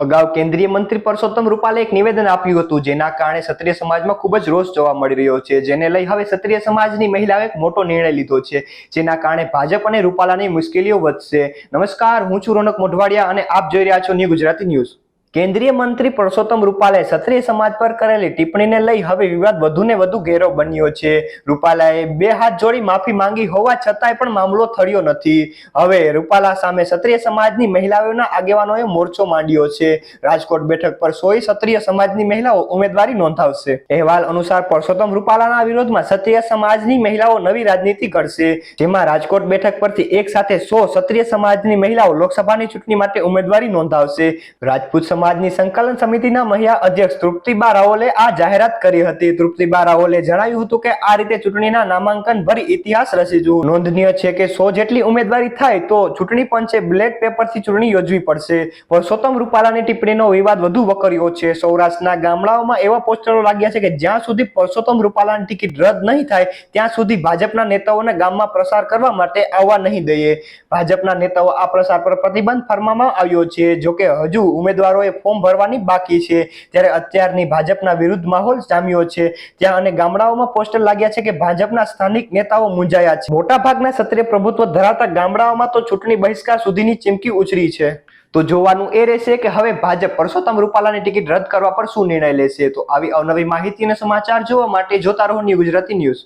અગાઉ કેન્દ્રીય મંત્રી પરસોત્તમ રૂપાલે એક નિવેદન આપ્યું હતું, જેના કારણે ક્ષત્રિય સમાજમાં ખૂબ જ રોષ જોવા મળી રહ્યો છે. જેને લઈ હવે ક્ષત્રિય સમાજની મહિલાઓએ એક મોટો નિર્ણય લીધો છે, જેના કારણે ભાજપ અને રૂપાલાની મુશ્કેલીઓ વધશે. નમસ્કાર, હું છું રોનક મોઢવાડિયા અને આપ જોઈ રહ્યા છો ન્યૂ ગુજરાતી ન્યૂઝ. કેન્દ્રીય મંત્રી પરસોત્તમ રૂપાલાએ ક્ષત્રિય સમાજ પર કરેલી ટિપ્પણીને લઈ હવે વિવાદ વધુને વધુ ઘેરો બન્યો છે. રૂપાલાએ બે હાથ જોડી માફી માંગી હોવા છતાંય પણ મામલો થળ્યો નથી. હવે રૂપાલા સામે ક્ષત્રિય સમાજની મહિલાઓના આગેવાનોએ મોરચો માંડ્યો છે. રાજકોટ બેઠક પર સોય ક્ષત્રિય સમાજની મહિલાઓ ઉમેદવારી નોંધાવશે. અહેવાલ અનુસાર પરસોત્તમ રૂપાલાના વિરોધમાં ક્ષત્રિય સમાજની મહિલાઓ નવી રાજનીતિ ઘડશે. જેમાં રાજકોટ બેઠક પરથી એક સાથે સો ક્ષત્રિય સમાજની મહિલાઓ લોકસભાની ચૂંટણી માટે ઉમેદવારી નોંધાવશે. રાજપૂત સમાજની સંકલન સમિતિના મહિલા અધ્યક્ષ તૃપ્તિબા રાઓલે આ જાહેરાત કરી હતી. તૃપ્તિબા રાઓલે જણાવ્યું હતું કે આ રીતે ચૂંટણીના નામાંકન ભરી ઇતિહાસ રચીશું. નોંધનીય છે કે સો જેટલી ઉમેદવારી થાય તો ચૂંટણી પંચે બ્લેક પેપરથી ચૂંટણી યોજવી પડશે. પરસોત્તમ રૂપાલાની ટિપ્પણીનો વિવાદ વધુ વકર્યો છે. સૌરાષ્ટ્રના ગામડાઓમાં એવા પોસ્ટરો લાગ્યા છે કે જ્યાં સુધી પરસોત્તમ રૂપાલાની ટિકિટ રદ નહીં થાય, ત્યાં સુધી ભાજપના નેતાઓને ગામમાં પ્રસાર કરવા માટે આવવા નહીં દઈએ. ભાજપના નેતાઓ આ પ્રસાર પર પ્રતિબંધ ફરમાવવામાં આવ્યો છે. જોકે હજુ ઉમેદવારોએ ફોર્મ ભરવાની બાકી છે. ત્યારે અત્યારની ભાજપના વિરુદ્ધ માહોલ જામ્યો છે. ત્યાં અને ગામડાઓમાં પોસ્ટર લાગ્યા છે કે ભાજપના સ્થાનિક નેતાઓ મૂંઝાયા છે. મોટાભાગના સત્રીય પ્રભુત્વ ધરાવતા ગામડાઓમાં તો ચૂંટણી બહિષ્કાર સુધીની ચીમકી ઉછળી છે. તો જોવાનું એ રહેશે કે હવે ભાજપ પરસોત્તમ રૂપાલાની ટિકિટ રદ કરવા પર શું નિર્ણય લેશે? તો આવી અવનવી માહિતી અને સમાચાર જોવા માટે જોતા રહો ન્યૂ ગુજરાતી ન્યૂઝ.